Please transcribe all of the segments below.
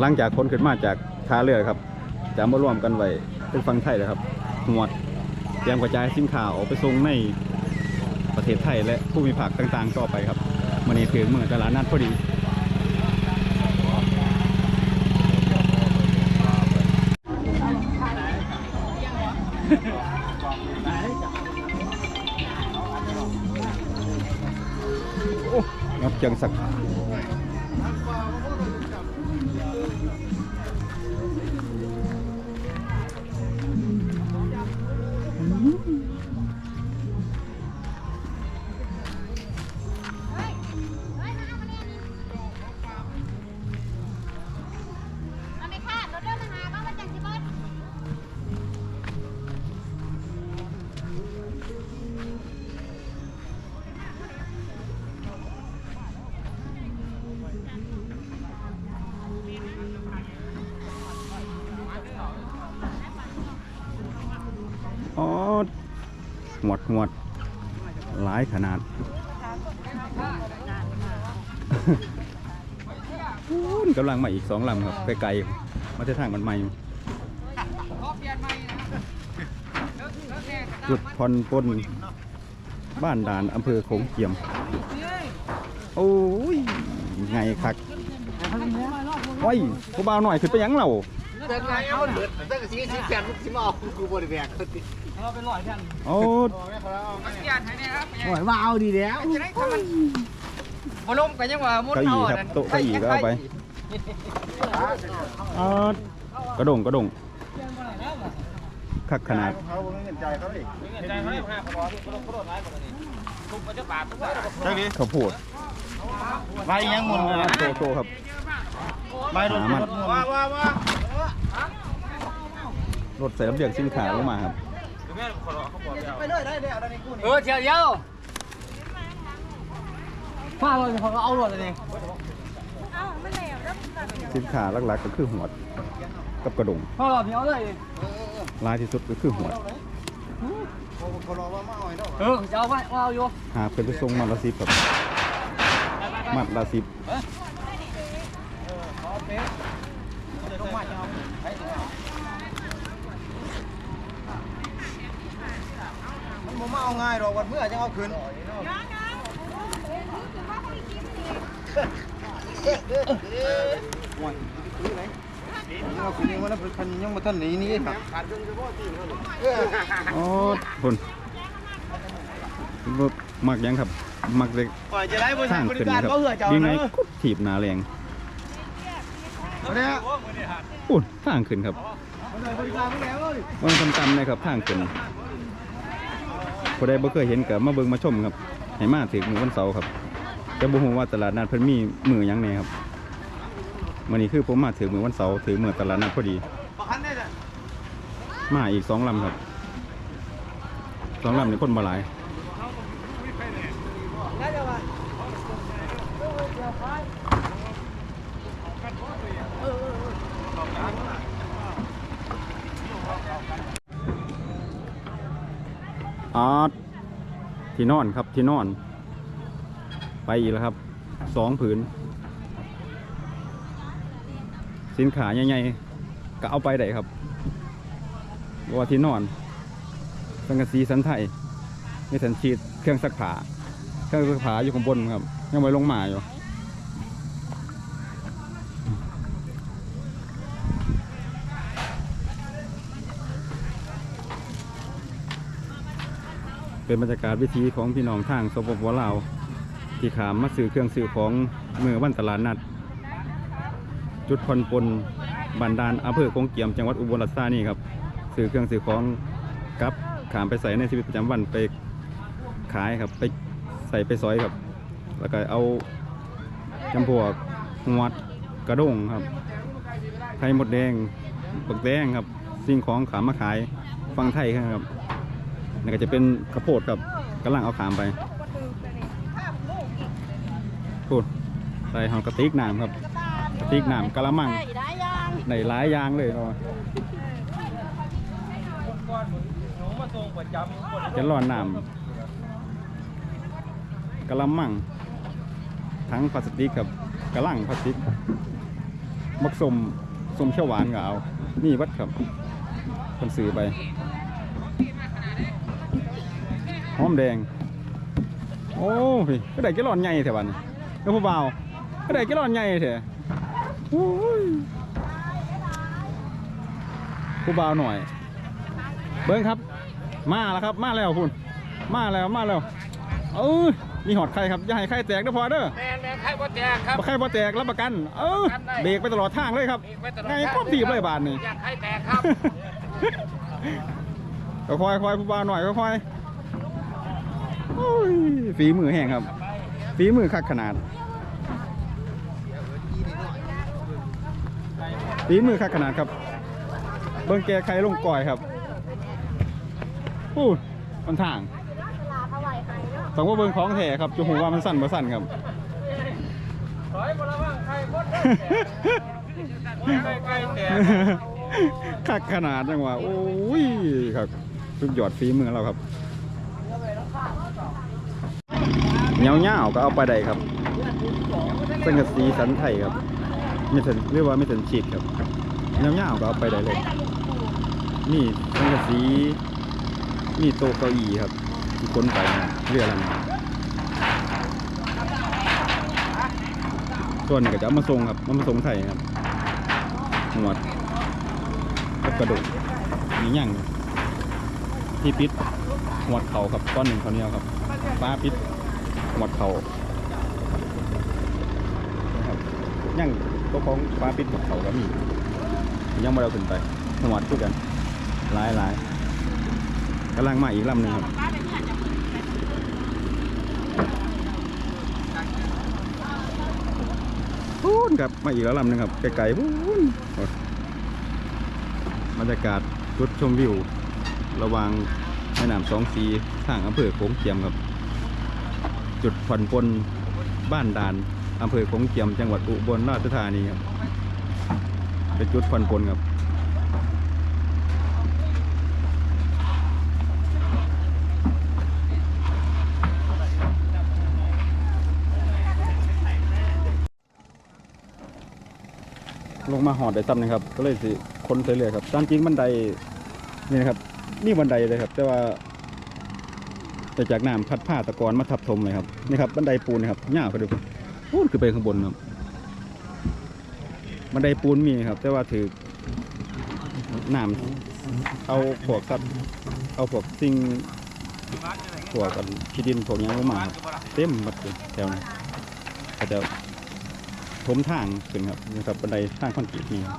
หลังจากคนขึ้นมาจากท่าเรือครับจะมารวมกันไว้เป็นฟังไทยเลยครับหวดเตรียมกระจายสินค้าออกไปส่งในประเทศไทยและผู้มีภาคต่างๆ ต่อไปครับวันนี้ถึงเมืองตลาดนัดพอดีโอ้นับจียงสัก อ๋อหมวดหมวดหลายขนาดกำลังมาอีกสองลำครับไกลๆมาที่ทางมันใหม่จุดพรปนบ้านด่านอำเภอโขงเจียม โอ้ยไงคักโอ้ยกูบ่าวหน่อยขึ้นไปยังเราเดินไงเอาเดินตั้งแต่สีสีแปดลูกสีมาเอากูบริแวก เขาติโอ้โอ้ยมาเอาดีแล้วบอลมกันยังว่ามุนเก้าเอาอี้อะครับโต๊ะเก้าอี้ก็เอาไปออดกระดงกระดงคักขนาดเขาไม่เงินใจเขาอีกข้าวโพดไปยังมุนเลยโตโตครับไปรถหามันว่าว่าว่ารถใส่ลำเลียงสินค้าลงมาครับ ไปเลยได้เดี๋ยวได้กูเออเชียวเดียวฟ้าเราเขาก็เอารถเลยสินค้าหลักๆก็คือหัวดกับกระดงฟ้าเราเดียวเลยลายที่สุดก็คือหัวดเขารอว่ามาเอาเนาะเออจะเอาไว้เอาอยู่หาเป็นไปส่งมัดละสิบครับมัดละสิบมัน บ่มาเอาง่ายหรอกวันเมื่อจะเอาคืนเอาคืนยังวันนั้นคันยังมาท่านนี้นี่ครับโอ้คนบ่มักหยังครับ มักเล็กปล่อยจะได้างขึ้นครับเขาเหื่อเจ้ายังไงเนอะกุดถีบนาแรงเนี่ยอุ้างขึ้นครับม่แล้วเลยมันต่ำๆเลยครับทางขึ้น ผู้ใดบ่เคยเห็นก็มาเบิ่งมาชมครับให้มาถึงมื้อวันเสาร์ครับจะบ่ฮู้ว่าตลาดนัดเพิ่นมีมื้อหยังแหน่ครับมื้อนี้คือผมมาถึงมื้อวันเสาร์ถึงมื้อตลาดนัดพอดี มาอีกสองลำครับสองลำนี่คนบ่หลาย อาร์ตที่นอนครับที่นอน ไปอีกแล้วครับสองผืน สินค้าใหญ่ๆก็เอาไปได้ครับบัวที่นอน สังกะสีสันไทยไมีสันชีดเครื่องซักผ้าเครื่องซักผ้าอยู่ข้างบนครับ ยังไม่ลงมาอยู่ เป็นบรรยากาศวิธีของพี่น้องทางสปปลาวที่ขามมาซื้อเครื่องซื้อของเมื่อวันตลาดนัด จุดพลปนบันดาลอำเภอคงเกี่ยมจังหวัดอุบลราชธานีครับซื้อเครื่องซื้อของกับขามไปใส่ในชีวิตประจำวันไปขายครับไปใส่ไปซอยครับ แล้วก็เอาจำพวกหวดกระด้งครับไข่มดแดงบักแดงครับสิ่งของขามมาขายฟังไทยครับ นี่ก็จะเป็นข้าวโพดครับกำลังเอาขามไปพูดใส่หอกระติกน้ำครับกระติกน้ำกะละมังในหลายยางเลยเนาจะร้อนน้ำกะละมังทั้งพลาสติกกับกระลังพลาสติกมักสมสมเขียวหวานก็เอานี่วัดครับคนซื้อไป หอมแดง โอ้ยก็ได้แกลลอนใหญ่แถวบ้านนี่แล้วผู้บ่าวก็ได้แกลลอนใหญ่แถวโอ้ยผู้บ่าวหน่อย เบิ้งครับ มาแล้วครับ มาแล้วคุณมาแล้วมาแล้ว เออมีหอดไข่ครับอย่าให้ไข่แตกนะพอเด้อแม่แม่ใครบ่แตกครับบ่ไข่บ่แตกรับประกัน เออรับประกันได้เบรกไปตลอดทางเลยครับไงก็ถีบเลยบาทนี่อยากให้แตกครับค่อยๆค่อยๆผู้บ่าวหน่อยค่อยๆโอ้ย ฝีมือแห้งครับ ฝีมือคักขนาด ฝีมือคักขนาดครับ เบิ่งแกใครลงก่อยครับพูดมันทางต้องว่าเบิ่งของแท้ครับจะหูว่ามันสั่นบ่สั่นครับถอยบ่ระวังใครบ่แตกใครใครแตกคักขนาดจังหวะโอ้ยครับสุดยอดฝีมือเราครับ เงาเงาก็เอาไปได้ครับสังกะสีสันไทยครับไม่ถึงเรียกว่าไม่ถึงฉีดครับเงาเงาก็เอาไปได้เลย นี่สังกะสีนี่โตเก้าอี้ครับที่คนไปเรือลำส่วนนี้ก็จะมาส่งครับเอามาส่งไทยครับหมวดกระดูกมีหยั่งที่ปิดหวดเขาครับก้อนหนึ่งเขาเนี้ยครับปลาปิด หวดเขานะครับยังตัวของปลาปิดหวดเขาก็มี ยังไม่เอาขึ้นไปหวดคือกันหลายหลายกำลังมาอีกลำหนึ่งครับพูนครับมาอีกแล้วลำหนึ่งครับไกลๆพูนบรรยากาศจุดชมวิว ระว่างแม่น้ำสองสีทางอำเภอโขงเจียมครับ จุดผ่อนปลนบ้านด่านอำเภอโขงเจียมจังหวัดอุบลราชธานีครับเป็นจุดผ่อนปลนครับลงมาหอดได้ซ้ำนะครับ ก็เลยสิคนไปเรื่อยครับตามจริงบันไดนี่นะครับ นี่บันไดเลยครับ แต่ว่า แต่จากน้ำพัดผ้าตะกอนมาทับถมเลยครับนี่ครับบันไดปูนนะครับหญ้าไปดูปูนคือไปข้างบนครับบันไดปูนมีครับ แต่ว่าถือน้ำเอาพวกครับเอาพวกสิ่งพวกกันขี้ดินพวกหยังลงมาเต็มหมดเลยแถวนี้ก็จะถมทางขึ้นครับนี่ครับบันไดทางคอนกรีตนี่ครับ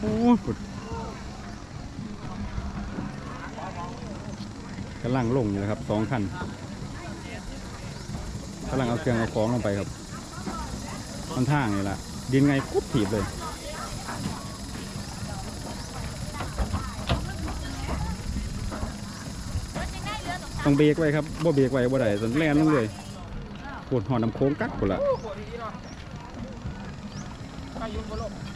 โอ้ยกำลังลงอยู่นะครับสองคันกำลังเอาเครื่องเอาของลงไปครับมันท่างนี่แหละดินไงคุบถีบเลยต้องเบรกไว้ครับบ่เบรกไว้บ่ได้สันแล่นลงเลยปวดหอน้ำโค้งกักพุ่นละโอ้โหดีเนาะไปอยู่บ่ละ